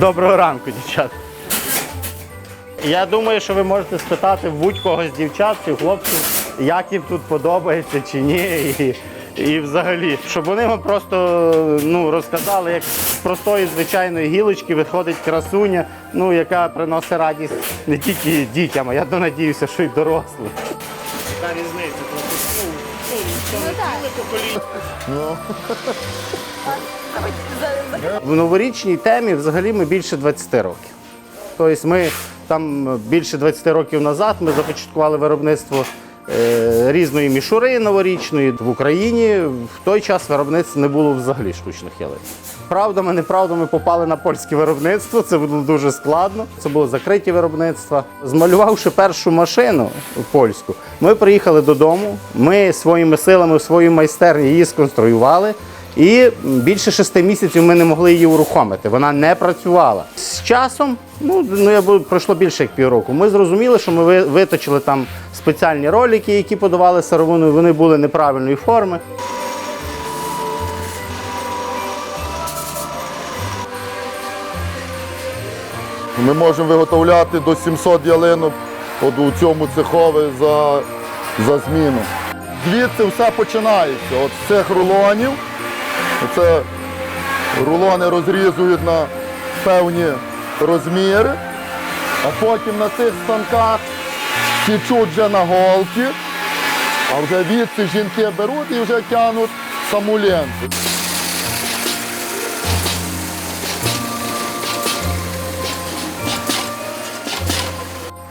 Доброго ранку, дівчата. Я думаю, що ви можете спитати будь-кого з дівчат чи хлопців, як їм тут подобається чи ні. І, і взагалі, щоб вони вам просто ну, розказали, як з простої звичайної гілочки виходить красуня, ну, яка приносить радість не тільки дітям, а я надіюся, що й дорослим. Яка різниця? Просто, ну, ну, це не покоління. В новорічній темі взагалі ми більше 20 років. Тобто ми там більше 20 років назад ми започаткували виробництво е, різної мішури новорічної в Україні. В той час виробництва не було взагалі штучних ялин. Правдами, неправдами попали на польське виробництво. Це було дуже складно. Це було закриті виробництва. Змалювавши першу машину польську, ми приїхали додому. Ми своїми силами в майстерні її сконструювали. І більше шести місяців ми не могли її урухомити. Вона не працювала. З часом, ну, ну я пройшло більше як півроку. Ми зрозуміли, що ми виточили там спеціальні ролики, які подавали сировину, вони були неправильної форми. Ми можемо виготовляти до 700 ялинок от у цьому цехові за, за зміну. Звідси все починається. От з цих рулонів. Це рулони розрізують на певні розміри, а потім на цих станках січуть вже на голки, а вже відси жінки беруть і вже тягнуть саму ленту.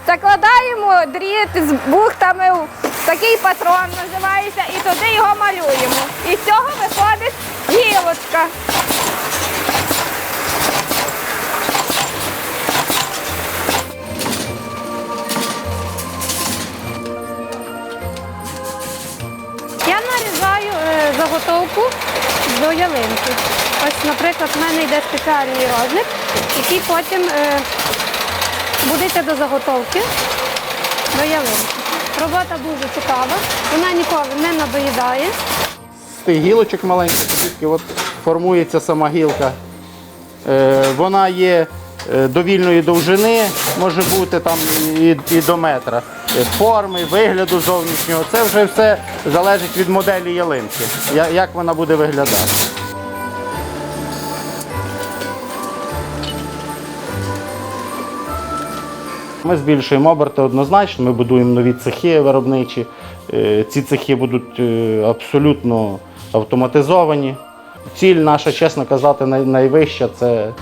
Закладаємо дріт з бухтами такий патрон, називається, і туди його малюємо. І з цього виходить гілочка. Я нарізаю е, заготовку до ялинки. Ось, наприклад, в мене йде спеціальний розмір, який потім е, буде до заготовки до ялинки. Робота дуже цікава, вона ніколи не надоїдає. З тих гілочок маленьких, тільки от формується сама гілка. Е, вона є е, довільної довжини, може бути там і, і до метра. Е, Форми, вигляду зовнішнього. Це вже все залежить від моделі ялинки, як вона буде виглядати. Ми збільшуємо оберти однозначно, ми будуємо нові цехи виробничі. Е, Ці цехи будуть е, абсолютно автоматизовані. Ціль наша, чесно казати, найвища це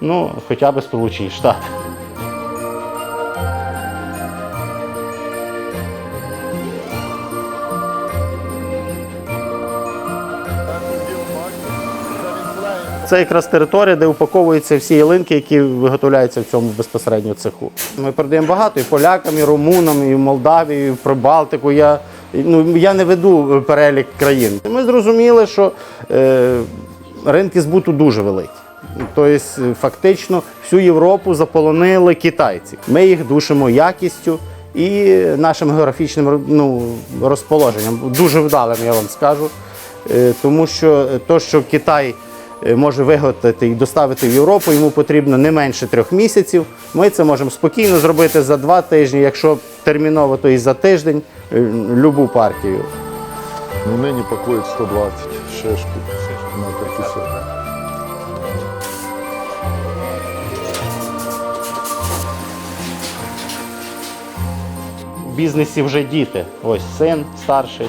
ну, хоча б Сполучені Штати. Це якраз територія, де упаковуються всі ялинки, які виготовляються в цьому безпосередньо цеху. Ми продаємо багато і полякам, і румунам, і в Молдавію, і Прибалтику. Я, ну, я не веду перелік країн. Ми зрозуміли, що е, ринки збуту дуже великі. Тобто, е, фактично, всю Європу заполонили китайці. Ми їх душимо якістю і нашим географічним ну, розположенням. Дуже вдалим, я вам скажу. Е, Тому що то, що Китай е, може виготовити і доставити в Європу, йому потрібно не менше трьох місяців. Ми це можемо спокійно зробити за два тижні, якщо терміново, то і за тиждень е, любу партію. Ну, нині пакують 120 шишку на корпусі. В бізнесі вже діти. Ось син старший,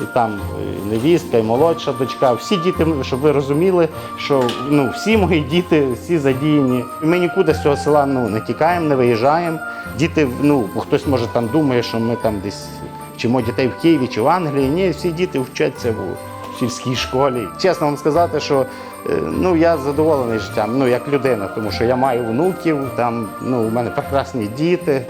і там і невістка, і молодша дочка. Всі діти, щоб ви розуміли, що ну, всі мої діти, всі задіяні. Ми нікуди з цього села ну, не тікаємо, не виїжджаємо. Діти, ну, хтось може там думає, що ми там десь вчимо дітей в Києві чи в Англії. Ні, всі діти вчаться в сільській школі. Чесно вам сказати, що е, ну, я задоволений життям, ну, як людина, тому що я маю внуків, там, ну, у мене прекрасні діти.